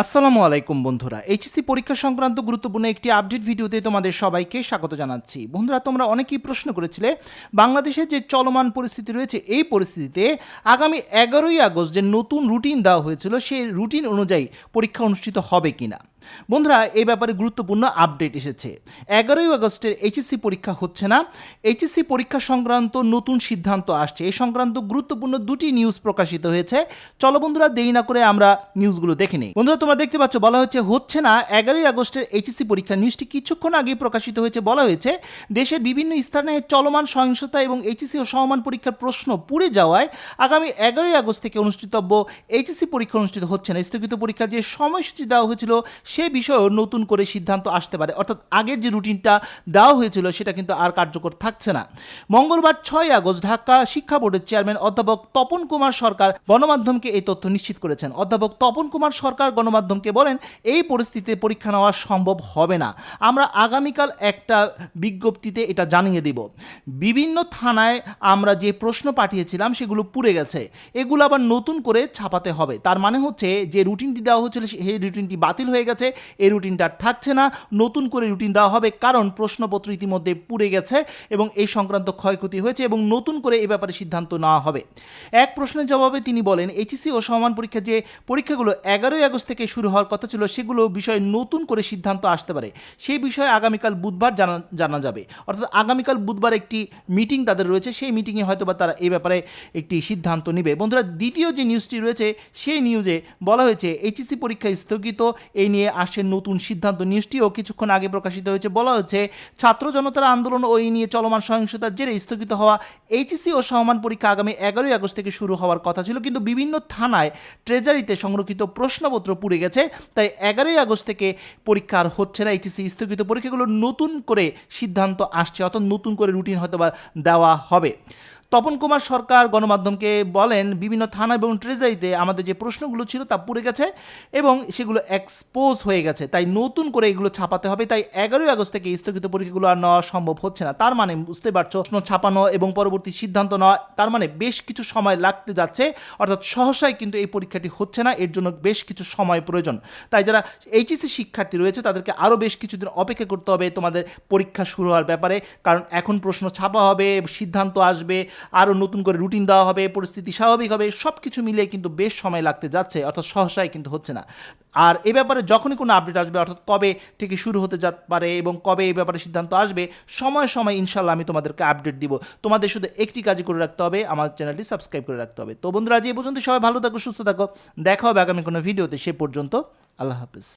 আসসালামু আলাইকুম বন্ধুরা। এইচএসসি পরীক্ষা সংক্রান্ত গুরুত্বপূর্ণ একটি আপডেট ভিডিওতে তোমাদের সবাইকে স্বাগত জানাচ্ছি। বন্ধুরা, তোমরা অনেকেই প্রশ্ন করেছিলে বাংলাদেশের যে চলমান পরিস্থিতি রয়েছে, এই পরিস্থিতিতে আগামী এগারোই আগস্ট যে নতুন রুটিন দেওয়া হয়েছিল, সেই রুটিন অনুযায়ী পরীক্ষা অনুষ্ঠিত হবে কিনা? বন্ধুরা, এই ব্যাপারে গুরুত্বপূর্ণ আপডেট এসেছে। এগারোই আগস্টের এইচএসসি পরীক্ষা হচ্ছে না। এইচএসসি পরীক্ষা সংক্রান্ত নতুন সিদ্ধান্ত আসছে। এই সংক্রান্ত গুরুত্বপূর্ণ দুটি নিউজ প্রকাশিত হয়েছে। চলো বন্ধুরা, দেরি না করে আমরা নিউজগুলো দেখে নিই। বন্ধুরা, তোমরা দেখতে পাচ্ছ, বলা হচ্ছে হচ্ছে না, এগারোই আগস্টের এইচএসসি পরীক্ষা নিউজটি কিছুক্ষণ আগে প্রকাশিত হয়েছে, বলা হয়েছে, দেশের বিভিন্ন স্থানে চলমান সহিংসতা এবং এইচএসসি ও সমমান পরীক্ষার প্রশ্ন পুড়ে যাওয়ায় আগামী এগারোই আগস্ট থেকে অনুষ্ঠিতব্য এইচএসসি পরীক্ষা অনুষ্ঠিত হচ্ছে না। স্থগিত পরীক্ষার যে সময়সূচি দেওয়া হয়েছিল সে বিষয়েও নতুন করে সিদ্ধান্ত আসতে পারে। অর্থাৎ আগের যে রুটিনটা দেওয়া হয়েছিল, সেটা কিন্তু আর কার্যকর থাকছে না। মঙ্গলবার ছয় আগস্ট ঢাকা শিক্ষা বোর্ডের চেয়ারম্যান অধ্যাপক তপন কুমার সরকার গণমাধ্যমকে এই তথ্য নিশ্চিত করেছেন। অধ্যাপক তপন কুমার সরকার গণমাধ্যমকে বলেন, এই পরিস্থিতিতে পরীক্ষা নেওয়া সম্ভব হবে না। আমরা আগামীকাল একটা বিজ্ঞপ্তিতে এটা জানিয়ে দেব। বিভিন্ন থানায় আমরা যে প্রশ্ন পাঠিয়েছিলাম, সেগুলো পুড়ে গেছে। এগুলো আবার নতুন করে ছাপাতে হবে। তার মানে হচ্ছে, যে রুটিনটি দেওয়া হচ্ছিল সেই রুটিনটি বাতিল হয়ে গেছে। এই রুটিনটা আর থাকছে না। নতুন করে রুটিন দেওয়া হবে কারণ প্রশ্নপত্র ইতিমধ্যে পুড়ে গেছে এবং এই সংক্রান্ত ক্ষয়ক্ষতি হয়েছে এবং নতুন করে এ ব্যাপারে সিদ্ধান্ত নেওয়া হবে। এক প্রশ্নের জবাবে তিনি বলেন, এইচএসসি ও সমান পরীক্ষা যে পরীক্ষাগুলো এগারোই আগস্ট থেকে শুরু হওয়ার কথা ছিল, সেগুলো বিষয়ে নতুন করে সিদ্ধান্ত আসতে পারে। সেই বিষয়ে আগামীকাল বুধবার জানা জানা যাবে। অর্থাৎ আগামীকাল বুধবার একটি মিটিং তাদের রয়েছে, সেই মিটিংয়ে হয়তো বা তারা এই ব্যাপারে একটি সিদ্ধান্ত নেবে। বন্ধুরা, দ্বিতীয় যে নিউজটি রয়েছে, সেই নিউজে বলা হয়েছে, এইচএসসি পরীক্ষা স্থগিত, এই নিয়ে আসছে নতুন সিদ্ধান্ত। নিউজটিও কিছুক্ষণ আগে প্রকাশিত হয়েছে। বলা হচ্ছে ছাত্র জনতার আন্দোলন ও এই নিয়ে চলমান সহিংসতার জেরে স্থগিত হওয়া এইচএসসি ও সমান পরীক্ষা আগামী এগারোই আগস্ট থেকে শুরু হওয়ার কথা ছিল। কিন্তু বিভিন্ন থানায় ট্রেজারিতে সংরক্ষিত প্রশ্নপত্র পুড়ে গেছে। তাই এগারোই আগস্ট থেকে পরীক্ষা আর হচ্ছে না। এইচএসসি স্থগিত পরীক্ষাগুলো নতুন করে সিদ্ধান্ত আসছে। অর্থাৎ নতুন করে রুটিন হয়তো বা দেওয়া হবে। তপন কুমার সরকার গণমাধ্যমকে বলেন, বিভিন্ন থানা এবং ট্রেজারিতে আমাদের যে প্রশ্নগুলো ছিল তা পুড়ে গেছে এবং সেগুলো এক্সপোজ হয়ে গেছে। তাই নতুন করে এগুলো ছাপাতে হবে। তাই এগারোই আগস্ট থেকে স্থগিত পরীক্ষাগুলো আর নেওয়া সম্ভব হচ্ছে না। তার মানে বুঝতে পারছ, প্রশ্ন ছাপানো এবং পরবর্তী সিদ্ধান্ত নেওয়া, তার মানে বেশ কিছু সময় লাগতে যাচ্ছে। অর্থাৎ সহসায় কিন্তু এই পরীক্ষাটি হচ্ছে না, এর জন্য বেশ কিছু সময় প্রয়োজন। তাই যারা এইচএসসি শিক্ষার্থী রয়েছে, তাদেরকে আরও বেশ কিছুদিন অপেক্ষা করতে হবে তোমাদের পরীক্ষা শুরু হওয়ার ব্যাপারে। কারণ এখন প্রশ্ন ছাপা হবে, সিদ্ধান্ত আসবে। আরও নতুন করে রুটিন দেওয়া হবে, পরিস্থিতি স্বাভাবিক হবে সব কিছু মিলিয়ে কিন্তু বেশ সময় লাগতে যাচ্ছে, অর্থাৎ সহসায় কিন্তু হচ্ছে না। আর এ ব্যাপারে যখনই কোনো আপডেট আসবে, অর্থাৎ কবে থেকে শুরু হতে যা পারে এবং কবে এই ব্যাপারে সিদ্ধান্ত আসবে, সময় সময় ইনশাল্লাহ আমি তোমাদেরকে আপডেট দিব। তোমাদের শুধু একটি কাজই করে রাখতে হবে, আমার চ্যানেলটি সাবস্ক্রাইব করে রাখতে হবে। তো বন্ধুরা, আজ এই পর্যন্ত সবাই ভালো থাকো, সুস্থ থাকো, দেখা হবে আগামী কোনো ভিডিওতে, সে পর্যন্ত আল্লাহ হাফিজ।